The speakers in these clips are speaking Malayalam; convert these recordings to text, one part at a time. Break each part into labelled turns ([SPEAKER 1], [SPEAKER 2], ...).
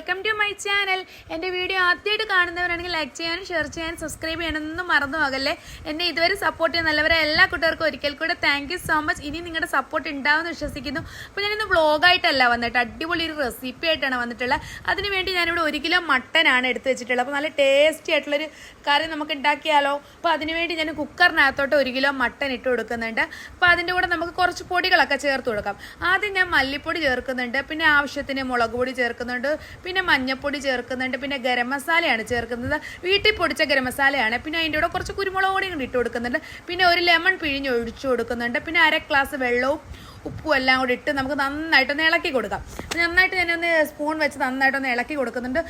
[SPEAKER 1] വെൽക്കം ടു മൈ ചാനൽ എന്റെ വീഡിയോ ആദ്യമായിട്ട് കാണുന്നവരാണെങ്കിൽ ലൈക്ക് ചെയ്യാനും ഷെയർ ചെയ്യാനും സബ്സ്ക്രൈബ് ചെയ്യാനൊന്നും മറന്നു പോകല്ലേ? എന്നെ ഇതുവരെ സപ്പോർട്ട് ചെയ്യുന്ന നല്ലവരെ എല്ലാ കുട്ടികൾക്കും ഒരിക്കൽ കൂടെ താങ്ക് സോ മച്ച് ഇനി നിങ്ങളുടെ സപ്പോർട്ട് ഉണ്ടാവുമെന്ന് വിശ്വസിക്കുന്നു. അപ്പോൾ ഞാനിന്ന് വ്ളോഗായിട്ടല്ല വന്നിട്ട് അടിപൊളി ഒരു റെസിപ്പി ആയിട്ടാണ് വന്നിട്ടുള്ളത് അതിനുവേണ്ടി ഞാനിവിടെ ഒരു കിലോ മട്ടനാണ് എടുത്ത് വെച്ചിട്ടുള്ളത്. അപ്പോൾ നല്ല ടേസ്റ്റി ആയിട്ടുള്ളൊരു കറി നമുക്ക് ഉണ്ടാക്കിയാലോ. അപ്പോൾ അതിനുവേണ്ടി ഞാൻ കുക്കറിനകത്തോട്ട് ഒരു കിലോ മട്ടൻ ഇട്ട് കൊടുക്കുന്നുണ്ട്. അപ്പോൾ അതിന്റെ കൂടെ നമുക്ക് കുറച്ച് പൊടികളൊക്കെ ചേർത്ത് കൊടുക്കാം. ആദ്യം ഞാൻ മല്ലിപ്പൊടി ചേർക്കുന്നുണ്ട്. പിന്നെ ആവശ്യത്തിന് മുളക് പൊടി ചേർക്കുന്നുണ്ട്. പിന്നെ മഞ്ഞപ്പൊടി ചേർക്കുന്നുണ്ട് പിന്നെ ഗരം മസാലയാണ് ചേർക്കുന്നത്. വീട്ടിൽ പൊടിച്ച ഗരം മസാലയാണ്. പിന്നെ അതിന്റെ കൂടെ കുറച്ച് കുരുമുളക് കൂടി ഇട്ട് കൊടുക്കുന്നുണ്ട്. പിന്നെ ഒരു ലെമൺ പിഴിഞ്ഞ് ഒഴിച്ചു കൊടുക്കുന്നുണ്ട്. പിന്നെ അര ഗ്ലാസ് വെള്ളവും ഉപ്പും എല്ലാം കൂടി ഇട്ട് നമുക്ക് നന്നായിട്ടൊന്ന് ഇളക്കി കൊടുക്കാം. നന്നായിട്ട് ഞാനൊന്ന് സ്പൂൺ വെച്ച് നന്നായിട്ടൊന്ന് ഇളക്കി കൊടുക്കുന്നുണ്ട്.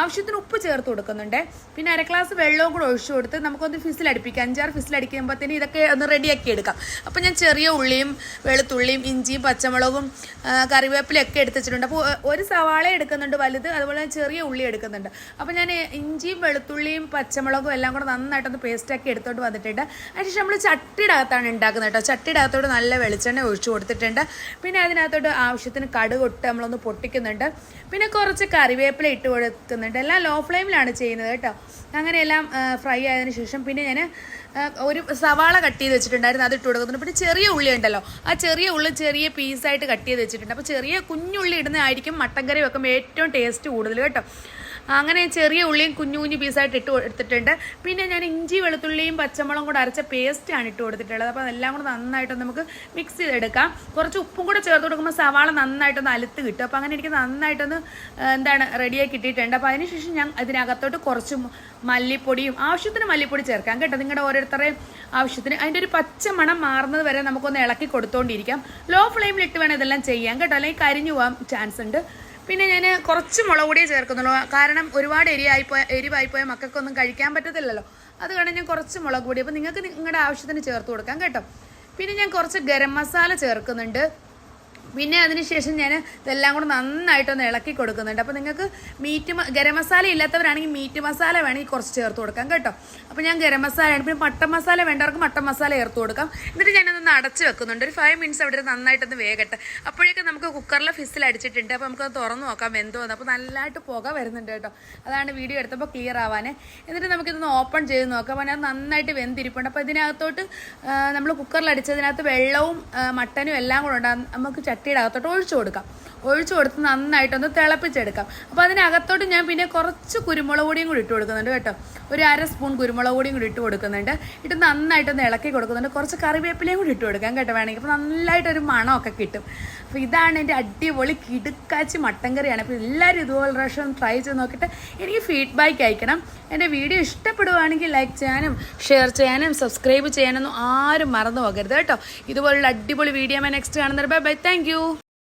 [SPEAKER 1] ആവശ്യത്തിന് ഉപ്പ് ചേർത്ത് കൊടുക്കുന്നുണ്ട്. പിന്നെ അര ഗ്ലാസ് വെള്ളവും കൂടെ ഒഴിച്ചു കൊടുത്ത് നമുക്കൊന്ന് ഫിസിൽ ഫിസിലടിപ്പിക്കാം അഞ്ചാറ് ഫിസിൽ ഫിസിലടിക്കുമ്പോഴത്തേന് ഇതൊക്കെ ഒന്ന് റെഡിയാക്കി എടുക്കാം. അപ്പോൾ ഞാൻ ചെറിയ ഉള്ളിയും വെളുത്തുള്ളിയും ഇഞ്ചിയും പച്ചമുളകും കറിവേപ്പിലും കറിവേപ്പിലയൊക്കെ എടുത്ത് വെച്ചിട്ടുണ്ട്. അപ്പോൾ ഒരു സവാള എടുക്കുന്നുണ്ട് വലുത് അതുപോലെ ചെറിയ ഉള്ളി എടുക്കുന്നുണ്ട്. അപ്പോൾ ഞാൻ ഇഞ്ചിയും വെളുത്തുള്ളിയും പച്ചമുളകും എല്ലാം കൂടെ നന്നായിട്ടൊന്ന് പേസ്റ്റാക്കി എടുത്തോണ്ട് വന്നിട്ടുണ്ട്. അതിനുശേഷം നമ്മൾ ചട്ടിയുടെ അകത്താണ് ഉണ്ടാക്കുന്നത് കേട്ടോ. ചട്ടിയുടെ അകത്തോട് നല്ല വെളിച്ചെണ്ണ ഒഴിച്ചു കൊടുത്തിട്ടുണ്ട് പിന്നെ അതിനകത്തോട്ട് ആവശ്യത്തിന് കടുകൊട്ട് നമ്മളൊന്ന് പൊട്ടിക്കുന്നുണ്ട്. പിന്നെ കുറച്ച് കറിവേപ്പില ഇട്ട് കൊടുക്കുന്നുണ്ട്. എല്ലാം ലോ ഫ്ലെയിമിലാണ് ചെയ്യുന്നത് കേട്ടോ. അങ്ങനെയെല്ലാം ഫ്രൈ ആയതിനു ശേഷം പിന്നെ ഞാൻ ഒരു സവാള കട്ട് ചെയ്ത് വെച്ചിട്ടുണ്ടായിരുന്നു. അത് ഇട്ട് കൊടുക്കുന്നുണ്ട്. പിന്നെ ചെറിയ ഉള്ളി ഉണ്ടല്ലോ. ആ ചെറിയ ഉള്ളി ചെറിയ പീസായിട്ട് കട്ട് ചെയ്ത് വെച്ചിട്ടുണ്ട്. അപ്പോൾ ചെറിയ കുഞ്ഞുള്ളി ഇടുന്നതായിരിക്കും മട്ടൻ കറി വെക്കുമ്പോൾ ഏറ്റവും ടേസ്റ്റ് കൂടുതൽ കേട്ടോ. അങ്ങനെ ചെറിയ ഉള്ളിയും കുഞ്ഞു കുഞ്ഞു പീസായിട്ട് ഇട്ട് എടുത്തിട്ടുണ്ട് പിന്നെ ഞാൻ ഇഞ്ചി വെളുത്തുള്ളിയും പച്ചമുളകും കൂടെ അരച്ച പേസ്റ്റാണ് ഇട്ട് കൊടുത്തിട്ടുള്ളത്. അപ്പോൾ അതെല്ലാം കൂടെ നന്നായിട്ടൊന്ന് നമുക്ക് മിക്സ് ചെയ്തെടുക്കാം. കുറച്ച് ഉപ്പും കൂടെ ചേർത്ത് കൊടുക്കുമ്പോൾ സവാള നന്നായിട്ടൊന്ന് അലുത്ത് കിട്ടും. അപ്പോൾ അങ്ങനെ എനിക്ക് നന്നായിട്ടൊന്ന് എന്താണ് റെഡിയാക്കി കിട്ടിയിട്ടുണ്ട്. അപ്പോൾ അതിനുശേഷം ഞാൻ അതിനകത്തോട്ട് കുറച്ച് മല്ലിപ്പൊടിയും ആവശ്യത്തിന് മല്ലിപ്പൊടി ചേർക്കാം കേട്ടോ. നിങ്ങളുടെ ഓരോരുത്തരുടെയും ആവശ്യത്തിന്. അതിന്റെ ഒരു പച്ച മണം മാറുന്നത് വരെ നമുക്കൊന്ന് ഇളക്കി കൊടുത്തോണ്ടിരിക്കാം. ലോ ഫ്ലെയിമിൽ ഇട്ട് വേണം ഇതെല്ലാം ചെയ്യാം കേട്ടോ. അല്ലെങ്കിൽ കരിഞ്ഞു പോകാൻ ചാൻസ് ഉണ്ട്. പിന്നെ ഞാൻ കുറച്ച് മുളക് പൊടിയേ ചേർക്കുന്നുള്ളൂ. കാരണം ഒരുപാട് എരിയായിപ്പോയ എരിവായിപ്പോയ മക്കൾക്കൊന്നും കഴിക്കാൻ പറ്റത്തില്ലല്ലോ. അത് കാരണം ഞാൻ കുറച്ച് മുളക് പൊടി. അപ്പോൾ നിങ്ങൾക്ക് നിങ്ങളുടെ ആവശ്യത്തിന് ചേർത്ത് കൊടുക്കാം കേട്ടോ. പിന്നെ ഞാൻ കുറച്ച് ഗരം മസാല ചേർക്കുന്നുണ്ട്. പിന്നെ അതിനുശേഷം ഞാൻ ഇതെല്ലാം കൂടെ നന്നായിട്ടൊന്ന് ഇളക്കി കൊടുക്കുന്നുണ്ട്. അപ്പോൾ നിങ്ങൾക്ക് മീറ്റ് ഗരം മസാല ഇല്ലാത്തവരാണെങ്കിൽ മീറ്റ് മസാല വേണമെങ്കിൽ കുറച്ച് ചേർത്ത് കൊടുക്കാം കേട്ടോ. അപ്പോൾ ഞാൻ ഗരം മസാലയാണ് പിന്നെ മട്ടൻ മസാല വേണ്ടവർക്ക് മട്ടൻ മസാല ചേർത്ത് കൊടുക്കാം. എന്നിട്ട് ഞാനതൊന്ന് അടച്ച് വെക്കുന്നുണ്ട്. ഒരു ഫൈവ് മിനിറ്റ്സ് അവിടെ നന്നായിട്ടൊന്ന് വേകട്ടെ. അപ്പോഴേക്കും നമുക്ക് കുക്കറിലെ ഫിസിൽ അടിച്ചിട്ടുണ്ട്. അപ്പോൾ നമുക്കത് തുറന്ന് നോക്കാം വെന്തോന്ന്. അപ്പോൾ നല്ലതായിട്ട് പുക വരുന്നുണ്ട് കേട്ടോ. അതാണ് വീഡിയോ എടുത്തപ്പോൾ ക്ലിയർ ആവാനേ. എന്നിട്ട് നമുക്കിതൊന്ന് ഓപ്പൺ ചെയ്ത് നോക്കാം. അപ്പോൾ നന്നായിട്ട് വെന്തിരിപ്പുണ്ട്. അപ്പോൾ ഇതിനകത്തോട്ട് നമ്മൾ കുക്കറിൽ അടിച്ചതിനകത്ത് വെള്ളവും മട്ടനും എല്ലാം കൂടെ ഉണ്ട് നമുക്ക് ചട്ടിയുടെ അകത്തോട്ട് ഒഴിച്ചു കൊടുക്കാം. ഒഴിച്ചു കൊടുത്ത് നന്നായിട്ടൊന്ന് തിളപ്പിച്ചെടുക്കാം. അപ്പോൾ അതിനകത്തോട്ട് ഞാൻ പിന്നെ കുറച്ച് കുരുമുളക് പൊടിയും കൂടി ഇട്ട് കൊടുക്കുന്നുണ്ട് കേട്ടോ. ഒരു അര സ്പൂൺ കുരുമുളക് പൊടിയും കൂടി ഇട്ട് കൊടുക്കുന്നുണ്ട്. ഇട്ട് നന്നായിട്ടൊന്ന് ഇളക്കി കൊടുക്കുന്നുണ്ട്. കുറച്ച് കറിവേപ്പിലയും കൂടി ഇട്ട് കൊടുക്കാം കേട്ടോ വേണമെങ്കിൽ. അപ്പോൾ നന്നായിട്ടൊരു മണമൊക്കെ കിട്ടും. അപ്പോൾ ഇതാണ് എന്റെ അടിപൊളി കിടുക്കാച്ചി മട്ടൻ കറിയാണ്. അപ്പോൾ എല്ലാവരും ഇതുപോലെ പ്രാവശ്യം ട്രൈ ചെയ്ത് നോക്കിയിട്ട് എനിക്ക് ഫീഡ്ബാക്ക് അയക്കണം. എന്റെ വീഡിയോ ഇഷ്ടപ്പെടുവാണെങ്കിൽ ലൈക്ക് ചെയ്യാനും ഷെയർ ചെയ്യാനും സബ്സ്ക്രൈബ് ചെയ്യാനൊന്നും ആരും മറന്നു പോകരുത് കേട്ടോ. ഇതുപോലുള്ള അടിപൊളി വീഡിയോ ഞാൻ നെക്സ്റ്റ് കാണുന്നത് ബൈ ബൈ താങ്ക് you.